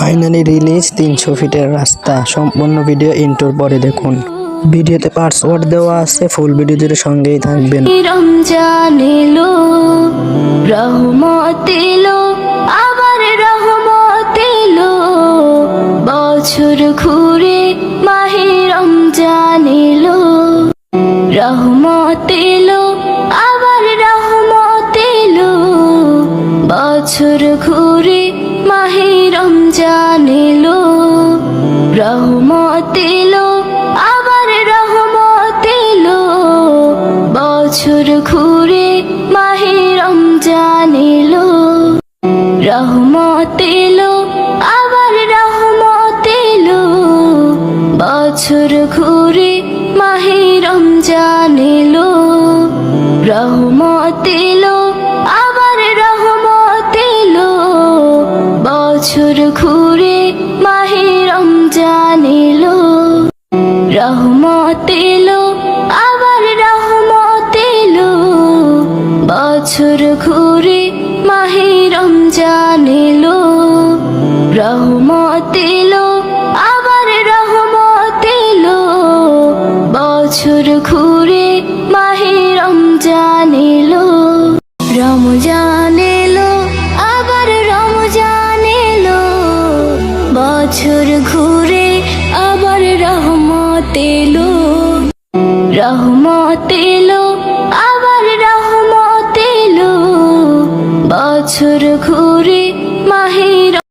Finally release তিনশো ফিটের রাস্তা, সম্পূর্ণ ভিডিও ইন্টোর পরে দেখুন। ভিডিওতে পাসওয়ার্ড দেওয়া আছে, ফুল ভিডিও জুড়ে সঙ্গেই থাকবেন। রমজান এলো, রহমত এলো, আবার রহমত এলো। বছর ঘুরে মাহে রমজান এলো, রহমত এলো, আবার রহমত এলো। বছর ঘুরে মাহে রমজান এলো রহমত এলো, আবার রহমত এলো। বছর ঘুরে মাহে রমজান এলো, রহমত এলো, আবার রহমত এলো। বছর ঘুরে মাহে রমজান এলো। বছর ঘুরে মাহে রমজান এলো। রহমত এলো, আবার রহমত এলো। বছর ঘুরে মাহে রমজান এলো। রহমত এলো, আবার রহমত এলো। বছর ঘুরে মাহে রমজান এলো। রমজান তেলো রহমত এলো আবার রহমত এলো বছর ঘুরে মাহের